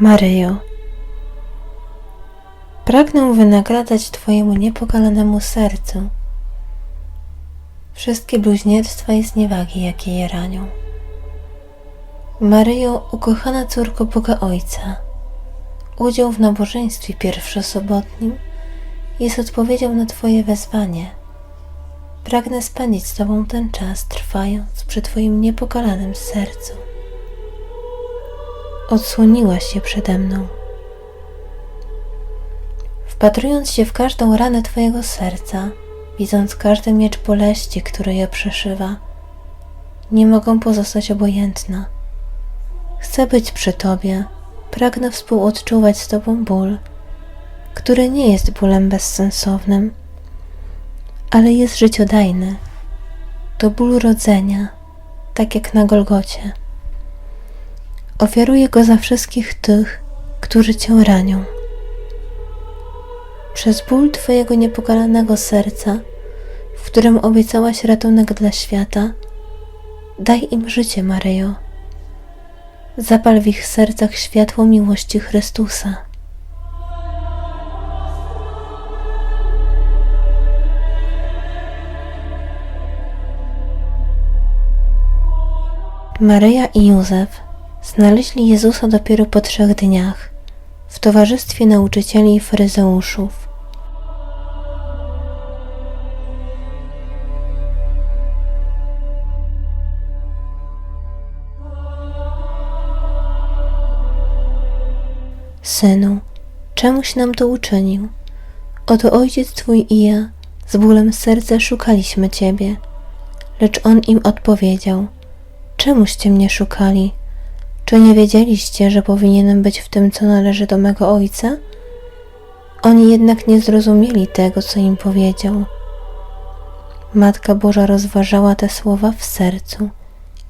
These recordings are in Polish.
Maryjo, pragnę wynagradzać Twojemu niepokalanemu sercu wszystkie bluźnierstwa i zniewagi, jakie je ranią. Maryjo, ukochana córko Boga Ojca, udział w nabożeństwie pierwszosobotnim jest odpowiedzią na Twoje wezwanie. Pragnę spędzić z Tobą ten czas, trwając przy Twoim niepokalanym sercu. Odsłoniłaś się przede mną. Wpatrując się w każdą ranę Twojego serca, widząc każdy miecz boleści, który je przeszywa, nie mogę pozostać obojętna. Chcę być przy Tobie, pragnę współodczuwać z Tobą ból, który nie jest bólem bezsensownym, ale jest życiodajny. To ból rodzenia, tak jak na Golgocie. Ofiaruję go za wszystkich tych, którzy Cię ranią. Przez ból Twojego niepokalanego serca, w którym obiecałaś ratunek dla świata, daj im życie, Maryjo. Zapal w ich sercach światło miłości Chrystusa. Maryja i Józef znaleźli Jezusa dopiero po trzech dniach w towarzystwie nauczycieli i faryzeuszów. Synu, czemuś nam to uczynił? Oto ojciec twój i ja z bólem serca szukaliśmy ciebie. Lecz on im odpowiedział: Czemuście mnie szukali? Czy nie wiedzieliście, że powinienem być w tym, co należy do mego ojca? Oni jednak nie zrozumieli tego, co im powiedział. Matka Boża rozważała te słowa w sercu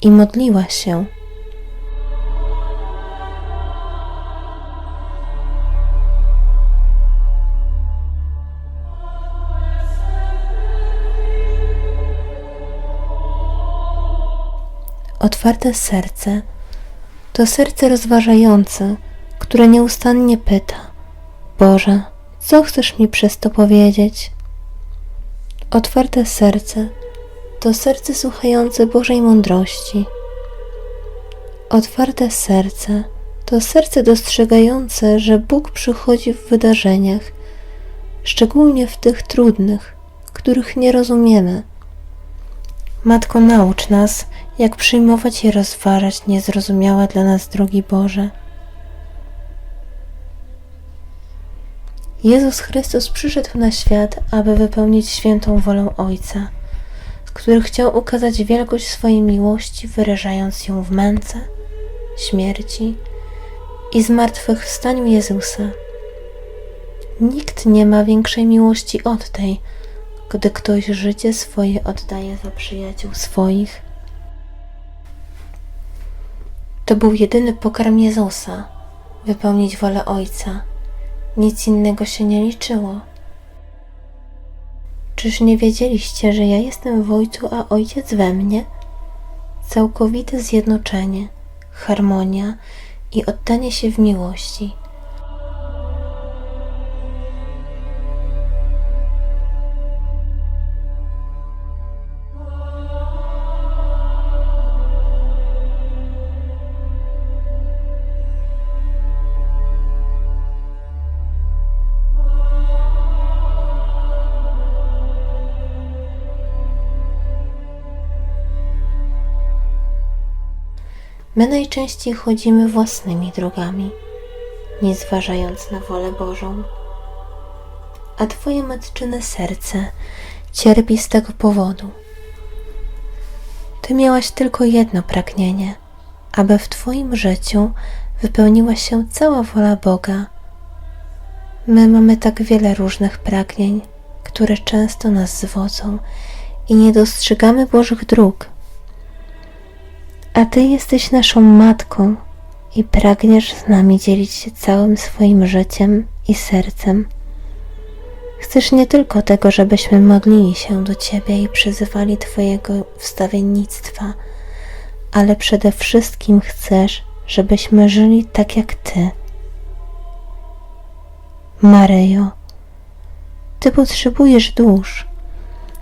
i modliła się. Otwarte serce to serce rozważające, które nieustannie pyta: Boże, co chcesz mi przez to powiedzieć? Otwarte serce to serce słuchające Bożej mądrości. Otwarte serce to serce dostrzegające, że Bóg przychodzi w wydarzeniach, szczególnie w tych trudnych, których nie rozumiemy. Matko, naucz nas, jak przyjmować i rozważać niezrozumiałe dla nas drogi Boże. Jezus Chrystus przyszedł na świat, aby wypełnić świętą wolę Ojca, który chciał ukazać wielkość swojej miłości, wyrażając ją w męce, śmierci i zmartwychwstaniu Jezusa. Nikt nie ma większej miłości od tej, gdy ktoś życie swoje oddaje za przyjaciół swoich. To był jedyny pokarm Jezusa, wypełnić wolę Ojca. Nic innego się nie liczyło. Czyż nie wiedzieliście, że ja jestem w Ojcu, a Ojciec we mnie? Całkowite zjednoczenie, harmonia i oddanie się w miłości. My najczęściej chodzimy własnymi drogami, nie zważając na wolę Bożą. A Twoje matczyne serce cierpi z tego powodu. Ty miałaś tylko jedno pragnienie, aby w Twoim życiu wypełniła się cała wola Boga. My mamy tak wiele różnych pragnień, które często nas zwodzą i nie dostrzegamy Bożych dróg a Ty jesteś naszą matką i pragniesz z nami dzielić się całym swoim życiem i sercem. Chcesz nie tylko tego, żebyśmy modlili się do Ciebie i przyzywali Twojego wstawiennictwa, ale przede wszystkim chcesz, żebyśmy żyli tak jak Ty, Maryjo, Ty potrzebujesz dusz,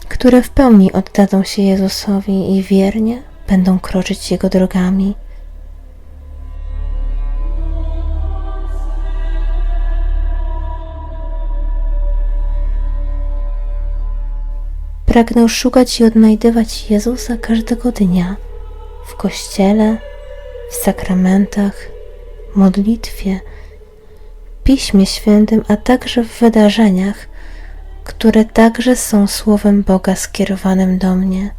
które w pełni oddadzą się Jezusowi i wiernie będą kroczyć Jego drogami. Pragnę szukać i odnajdywać Jezusa każdego dnia w kościele, w sakramentach, modlitwie, Piśmie Świętym, a także w wydarzeniach, które także są słowem Boga skierowanym do mnie.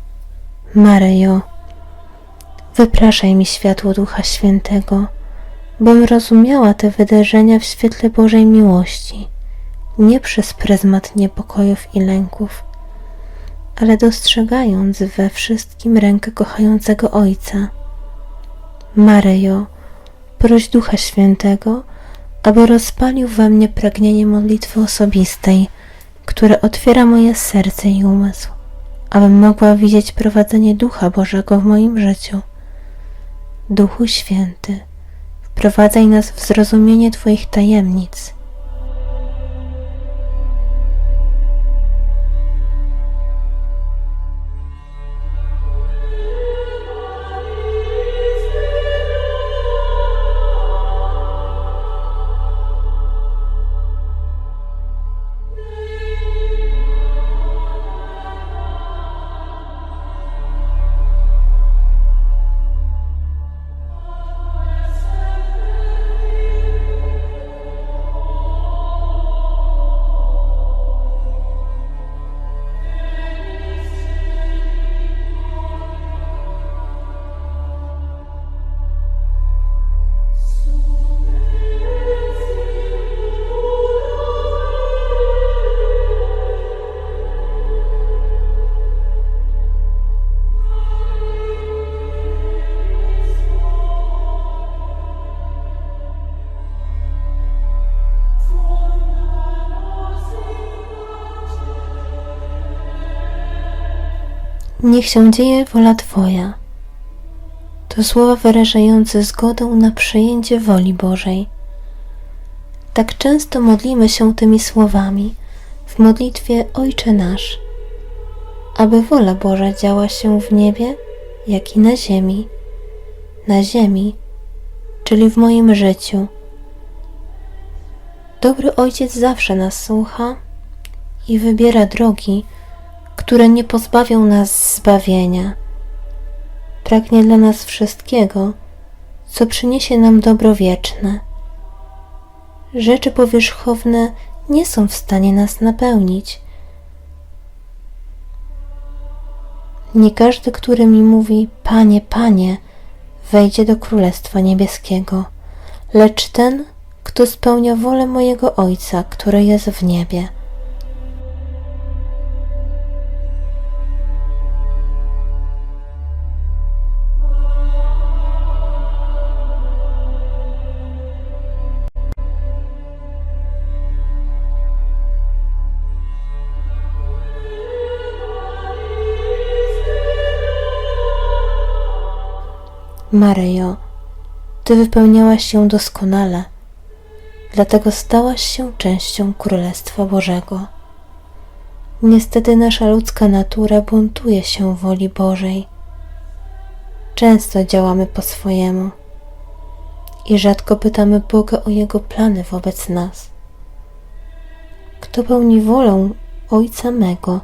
Maryjo, wypraszaj mi światło Ducha Świętego, bym rozumiała te wydarzenia w świetle Bożej miłości, nie przez pryzmat niepokojów i lęków, ale dostrzegając we wszystkim rękę kochającego Ojca. Maryjo, proś Ducha Świętego, aby rozpalił we mnie pragnienie modlitwy osobistej, które otwiera moje serce i umysł, abym mogła widzieć prowadzenie Ducha Bożego w moim życiu. Duchu Święty, wprowadzaj nas w zrozumienie Twoich tajemnic. Niech się dzieje wola Twoja. To słowa wyrażające zgodę na przyjęcie woli Bożej. Tak często modlimy się tymi słowami w modlitwie Ojcze Nasz, aby wola Boża działa się w niebie, jak i na ziemi. Na ziemi, czyli w moim życiu. Dobry Ojciec zawsze nas słucha i wybiera drogi, które nie pozbawią nas zbawienia. Pragnie dla nas wszystkiego, co przyniesie nam dobro wieczne. Rzeczy powierzchowne nie są w stanie nas napełnić. Nie każdy, który mi mówi: Panie, Panie, wejdzie do Królestwa Niebieskiego, lecz ten, kto spełnia wolę mojego Ojca, który jest w niebie. Maryjo, Ty wypełniałaś się doskonale, dlatego stałaś się częścią Królestwa Bożego. Niestety nasza ludzka natura buntuje się woli Bożej. Często działamy po swojemu i rzadko pytamy Boga o Jego plany wobec nas. Kto pełni wolę Ojca mego,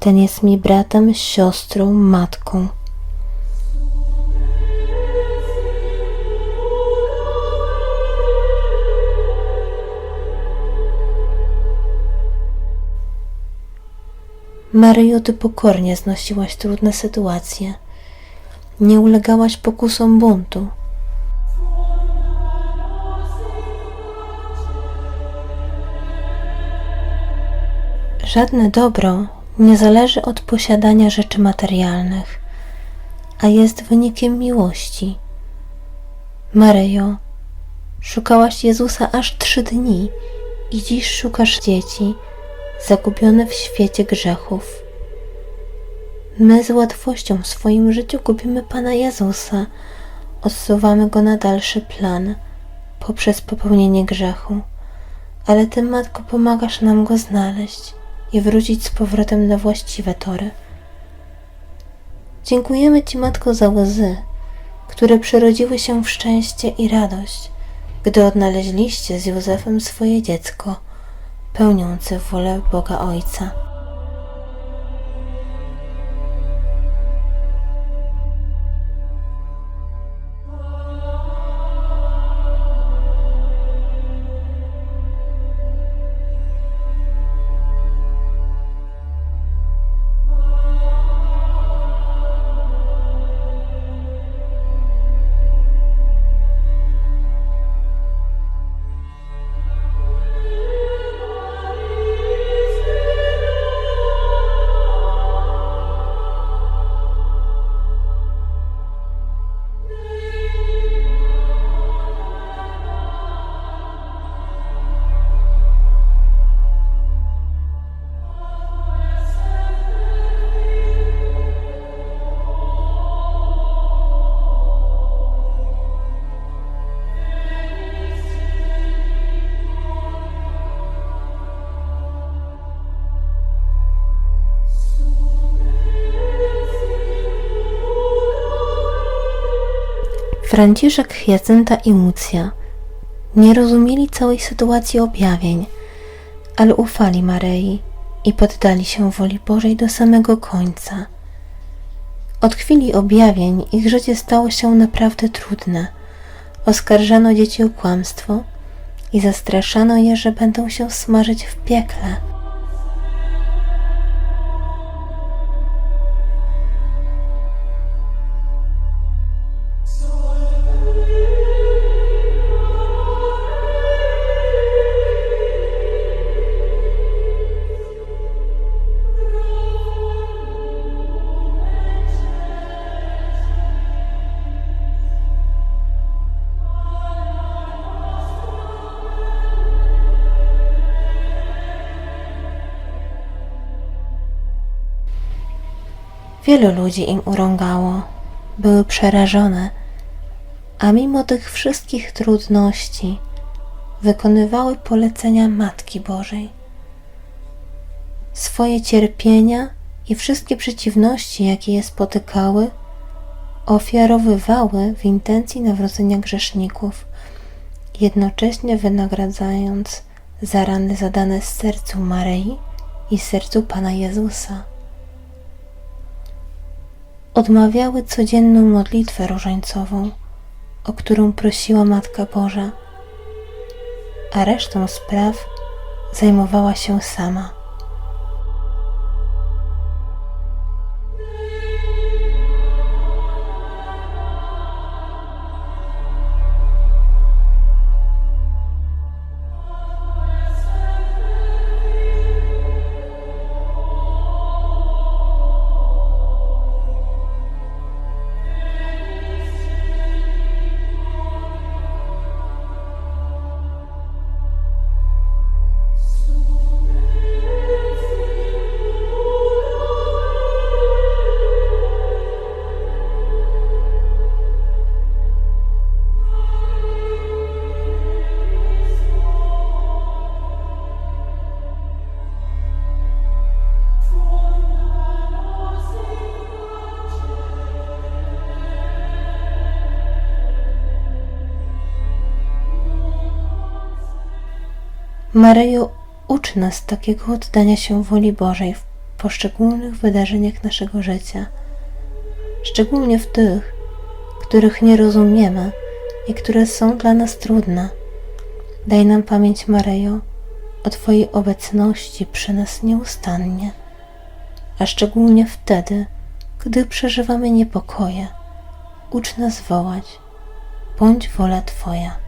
ten jest mi bratem, siostrą, matką. Maryjo, Ty pokornie znosiłaś trudne sytuacje. Nie ulegałaś pokusom buntu. Żadne dobro nie zależy od posiadania rzeczy materialnych, a jest wynikiem miłości. Maryjo, szukałaś Jezusa aż trzy dni i dziś szukasz dzieci, zagubione w świecie grzechów. My z łatwością w swoim życiu gubimy Pana Jezusa, odsuwamy Go na dalszy plan poprzez popełnienie grzechu, ale Ty, Matko, pomagasz nam go znaleźć i wrócić z powrotem na właściwe tory. Dziękujemy Ci, Matko, za łzy, które przerodziły się w szczęście i radość, gdy odnaleźliście z Józefem swoje dziecko, pełniące wolę Boga Ojca. Franciszek, Hyacynta i Łucja nie rozumieli całej sytuacji objawień, ale ufali Maryi i poddali się woli Bożej do samego końca. Od chwili objawień ich życie stało się naprawdę trudne. Oskarżano dzieci o kłamstwo i zastraszano je, że będą się smażyć w piekle. Wielu ludzi im urągało, były przerażone, a mimo tych wszystkich trudności wykonywały polecenia Matki Bożej. Swoje cierpienia i wszystkie przeciwności, jakie je spotykały, ofiarowywały w intencji nawrócenia grzeszników, jednocześnie wynagradzając za rany zadane sercu Maryi i sercu Pana Jezusa odmawiały codzienną modlitwę różańcową, o którą prosiła Matka Boża, a resztą spraw zajmowała się sama. Maryjo, ucz nas takiego oddania się woli Bożej w poszczególnych wydarzeniach naszego życia, szczególnie w tych, których nie rozumiemy i które są dla nas trudne. Daj nam pamięć, Maryjo, o Twojej obecności przy nas nieustannie, a szczególnie wtedy, gdy przeżywamy niepokoje. Ucz nas wołać, bądź wola Twoja.